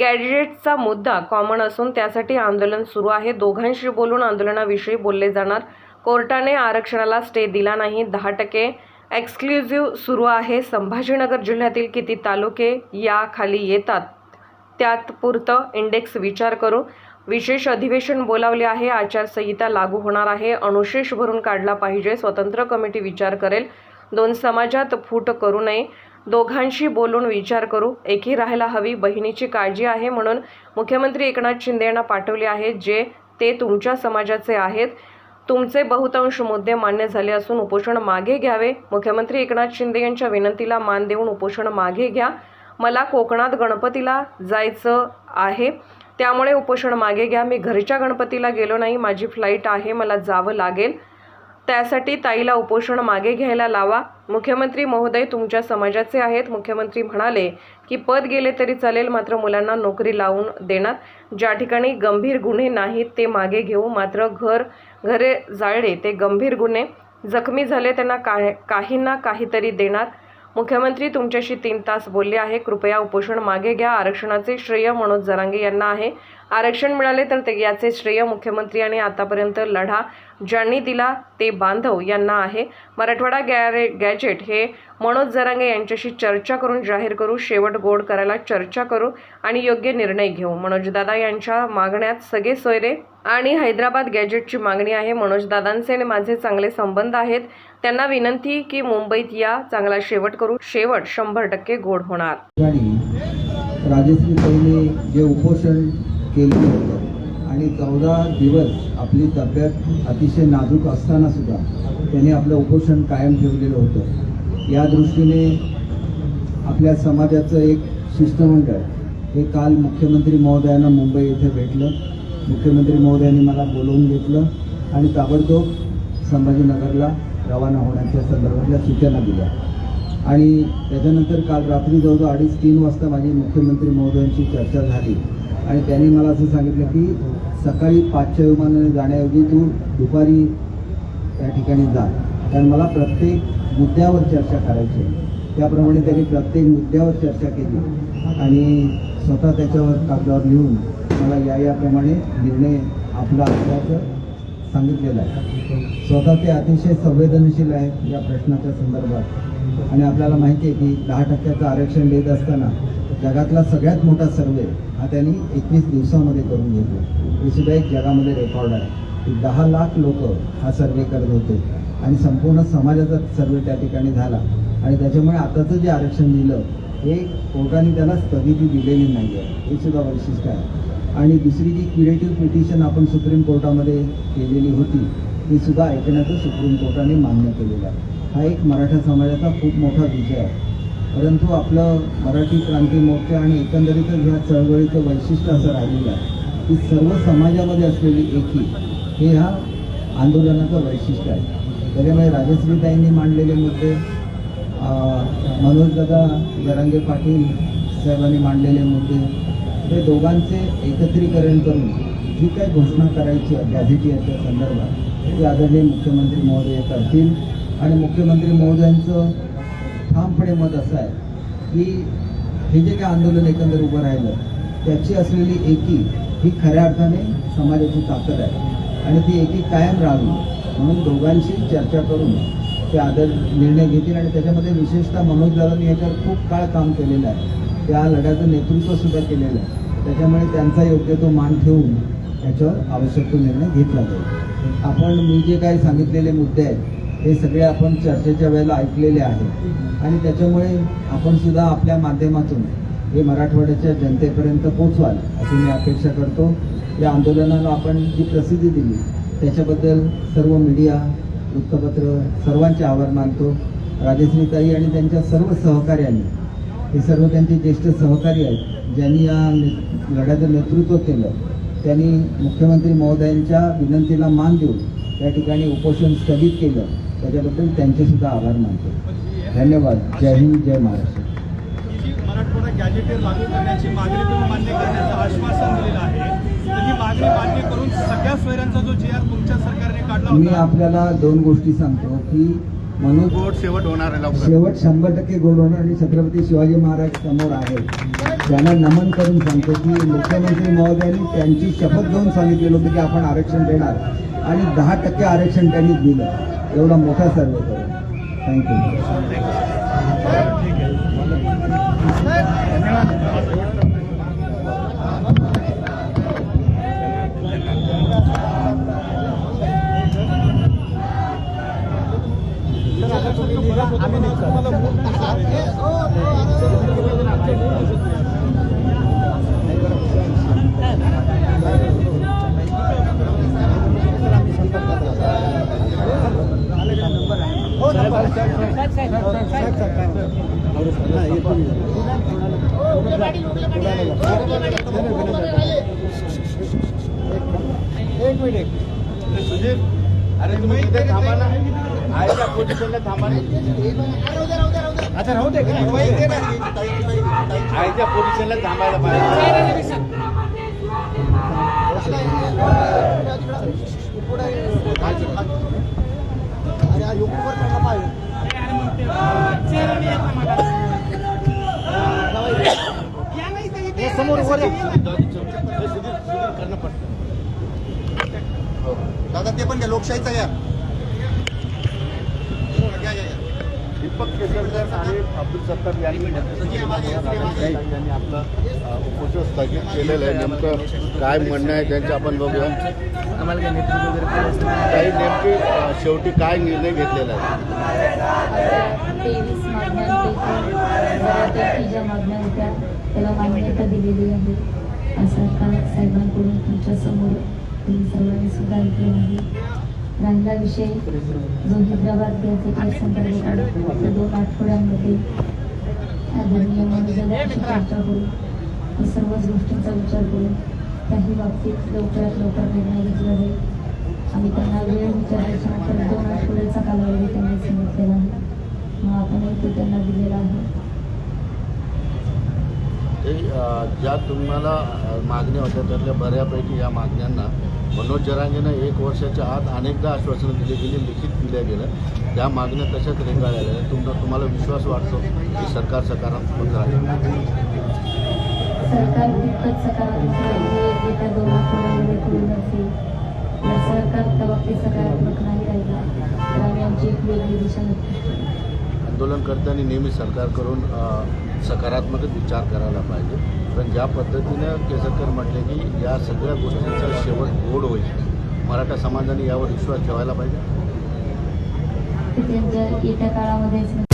गॅडजेटचा मुद्दा कॉमन असून त्यासाठी आंदोलन सुरू आहे. दोघांशी बोलून आंदोलनाविषयी बोलले जाणार. कोर्टाने आरक्षणाला स्टे दिला नाही. दहा टक्के एक्सक्लुझिव्ह सुरू आहे. संभाजीनगर जिल्ह्यातील किती तालुके या खाली येतात? त्यात पुरतं इंडेक्स विचार करू. विशेष अधिवेशन बोलावले आहे. आचारसंहिता लागू होणार आहे. अनुशेष भरून काढला पाहिजे. स्वतंत्र कमिटी विचार करेल. दोन समाजात फूट करू नये. दोघांशी बोलून विचार करू. एकी राहायला हवी. बहिणीची काळजी आहे म्हणून मुख्यमंत्री एकनाथ शिंदे यांना पाठवले आहे जे ते तुमच्या समाजाचे आहेत. तुमचे बहुतांश मुद्दे मान्य झाले असून उपोषण मागे घ्यावे. मुख्यमंत्री एकनाथ शिंदे यांच्या विनंतीला मान देऊन उपोषण मागे घ्या. मला कोकणात गणपतीला जायचं आहे. त्यामुळे उपोषण मागे घ्या. मी घरच्या गणपतीला गेलो नाही. माझी फ्लाईट आहे. मला जावं लागेल. त्यासाठी ताईला उपोषण मागे घ्यायला लावा. मुख्यमंत्री महोदय तुमच्या समाजाचे आहेत. मुख्यमंत्री म्हणाले की पद गेले तरी चालेल मात्र मुलांना नोकरी लावून देणार. ज्या ठिकाणी गंभीर गुन्हे नाहीत ते मागे घेऊ. मात्र घर घरे जाळले ते गंभीर गुन्हे. जखमी झाले त्यांना काय काहींना काहीतरी देणार. मुख्यमंत्री तुमच्याशी तीन तास बोलले आहे कृपया उपोषण मागे घ्या. आरक्षणाचे श्रेय मनोज जरांगे यांना आहे. आरक्षण मिळाले तर ते याचे श्रेय मुख्यमंत्री आणि आतापर्यंत लढा ज्यांनी दिला ते बांधव यांना आहे. मराठवाडा गॅरे गॅजेट हे मनोज जरांगे यांच्याशी चर्चा करून जाहीर करू शेवट गोड करायला चर्चा करू आणि योग्य निर्णय घेऊ. मनोजदादा यांच्या मागण्यात सगळे सोयरे आणि हैदराबाद गॅजेटची मागणी आहे. मनोजदादांचे आणि माझे चांगले संबंध आहेत. त्यांना विनंती की मुंबईत या चांगला शेवट करू. शेवट शंभर टक्के गोड होणार. राजश्री जे उपोषण केलं होतं आणि चौदा दिवस आपली तब्येत अतिशय नाजूक असताना सुद्धा त्यांनी आपलं उपोषण कायम ठेवलेलं होतं. या दृष्टीने आपल्या समाजाचं एक शिष्टमंडळ हे काल मुख्यमंत्री महोदयांना मुंबई येथे भेटलं. मुख्यमंत्री महोदयांनी मला बोलवून घेतलं आणि ताबडतोब संभाजीनगरला रवाना होण्याच्या संदर्भातल्या सूचना दिल्या. आणि त्याच्यानंतर काल रात्री जवळजवळ अडीच तीन वाजता माझी मुख्यमंत्री महोदयांची चर्चा झाली. आणि त्यांनी मला असं सांगितलं की सकाळी पाचच्या विमानाने जाण्याऐवजी तू दुपारी त्या ठिकाणी जा. कारण मला प्रत्येक मुद्द्यावर चर्चा करायची आहे. त्याप्रमाणे त्यांनी प्रत्येक मुद्द्यावर चर्चा केली. आणि स्वतः त्याच्यावर कागदावर लिहून मला या याप्रमाणे निर्णय आपला असल्याचं सांगितलेलं आहे. स्वतः ते अतिशय संवेदनशील आहेत या प्रश्नाच्या संदर्भात. आणि आपल्याला माहिती आहे की दहा टक्क्याचं आरक्षण देत असताना जगातला सगळ्यात मोठा सर्वे हा त्यांनी एकवीस दिवसामध्ये करून घेतला. हे सुद्धा एक जगामध्ये रेकॉर्ड आहे. की दहा लाख लोक हा सर्वे करत होते. आणि संपूर्ण समाजाचा सर्वे त्या ठिकाणी झाला. आणि त्याच्यामुळे आताचं जे आरक्षण दिलं हे कोर्टाने त्याला स्थगिती दिलेली नाही आहे हे सुद्धा वैशिष्ट्य आहे. आणि दुसरी जी क्युरेटिव्ह पिटिशन आपण सुप्रीम कोर्टामध्ये केलेली होती ती सुद्धा ऐकण्याचं सुप्रीम कोर्टाने मान्य केलेलं आहे. हा एक मराठा समाजाचा खूप मोठा विजय आहे. परंतु आपलं मराठी क्रांती मोर्चा आणि एकंदरीतच ह्या चळवळीचं वैशिष्ट्य असं राहिलेलं आहे की सर्व समाजामध्ये असलेली एकी हे ह्या आंदोलनाचं वैशिष्ट्य आहे. त्याच्यामुळे राजश्रीताईंनी मांडलेले मुद्दे अं, मनोजदादा जरांगे पाटील साहेबांनी मांडलेले मुद्दे हे दोघांचे एकत्रीकरण करून जी काही घोषणा करायची आहे गॅझेटियरच्या संदर्भात ते आदरणीय मुख्यमंत्री महोदय करतील. आणि मुख्यमंत्री महोदयांचं ठामपणे मत असं आहे की हे जे काय आंदोलन एकंदर उभं राहिलं त्याची असलेली एकी ही खऱ्या अर्थाने समाजाची ताकद आहे. आणि ती एकी कायम राहावी म्हणून दोघांशी चर्चा करून ते आदर निर्णय घेतील आणि त्याच्यामध्ये विशेषतः मनोज दादांनी याच्यावर खूप काळ काम केलेलं आहे. त्या लढ्याचं नेतृत्वसुद्धा केलेलं आहे. त्याच्यामुळे त्यांचा योग्य तो मान ठेवून याच्यावर आवश्यक तो निर्णय घेतला जाईल. आपण मी जे काही सांगितलेले मुद्दे आहेत हे सगळे आपण चर्चेच्या वेळेला ऐकलेले आहेत आणि त्याच्यामुळे आपण सुद्धा आपल्या माध्यमातून हे मराठवाड्याच्या जनतेपर्यंत पोचवाल अशी मी अपेक्षा करतो. या आंदोलनाला आपण जी प्रसिद्धी दिली त्याच्याबद्दल सर्व मीडिया वृत्तपत्र सर्वांचे आभार मानतो. राजश्रीताई आणि त्यांच्या सर्व सहकार्यांनी हे सर्व त्यांचे ज्येष्ठ सहकारी आहेत ज्यांनी या ने- लढ्याचं नेतृत्व केलं त्यांनी मुख्यमंत्री महोदयांच्या विनंतीला मान देऊन त्या ठिकाणी उपोषण स्थगित केलं. त्याच्याबद्दल त्यांचे सुद्धा आभार मानतो. धन्यवाद. जय हिंद जय महाराष्ट्र. जी मराठवाडा गॅजेटेर लागू करण्याची मागणी तुम्ही मान्य करण्याचं आश्वासन दिलेलं आहे तर ही मागणी मान्य करून सगळ्या सोयऱ्यांचा जो जी आर तुमच्या सरकारने काढला मी आपल्याला दोन गोष्टी सांगतो की म्हणून गोड शेवट होणार आहे लवकर. शेवट शंभर टक्के गोल होणार आणि छत्रपती शिवाजी महाराज समोर आहेत त्यांना नमन करून सांगतो की मुख्यमंत्री महोदयांनी त्यांची शपथ घेऊन सांगितलेलं होतं की आपण आरक्षण देणार आणि दहा टक्के आरक्षण त्यांनी दिलं. एवढा मोठा सर्व करून थँक्यू सुधीर अरे तुम्ही इथे थांबा ना आयच्या पोझिशनला थांबा ना आता राहू दे आयच्या पोझिशनला थांबायला पाहिजे दादा ते पण घ्या लोकशाहीचा या या, या, या. दीपक केसरकर आणि अब्दुल सत्तार यांनी यांनी आपलं अ, उपोषण स्थगित केलेलं आहे नेमकं काय म्हणणं आहे त्यांचं आपण बघूया काही नेमके शेवटी काय निर्णय घेतलेला आहे त्याला मान्यता दिलेली आहे. असं काल साहेबांकडून तुमच्यासमोर तुम्ही सर्वांनी सुद्धा ऐकलं आहे राहिला विषय जो हैदराबाद गॅझेट संदर्भात त्या दोन आठवड्यांमध्ये आदरणीय मनोजदाची चर्चा करू. व सर्वच गोष्टींचा विचार करू काही बाबतीत लवकरात लवकर निर्णय घेतला जाईल. आम्ही त्यांना वेळ विचारायच्या नंतर दोन आठवड्याचा कालावधी त्यांनी सांगितलेला आहे. मग आपणही तो त्यांना दिलेला आहे. ते ज्या तुम्हाला मागण्या होत्या त्यातल्या बऱ्यापैकी या मागण्यांना मनोज जरांगेनं एक वर्षाच्या आत अनेकदा आश्वासनं दिली गेली लिखित दिल्या गेलं त्या मागण्या तशाच रेंगाळल्या. गेल्या तुमचा तुम्हाला विश्वास वाटतो की सरकार सकारात्मक राहील? सरकार तितकंच सकारात्मक त्या बाबतीत सकारात्मक नाही राहिला. तर आम्ही आमची एक वेगळी दिशा नक्की आंदोलनकर्त्यांनी नेहमी सरकारकडून सकारात्मक विचार करायला पाहिजे. कारण ज्या पद्धतीनं केसरकर म्हटले की या सगळ्या गोष्टींचा शेवट गोड होईल मराठा समाजाने यावर विश्वास ठेवायला पाहिजे. येत्या काळामध्ये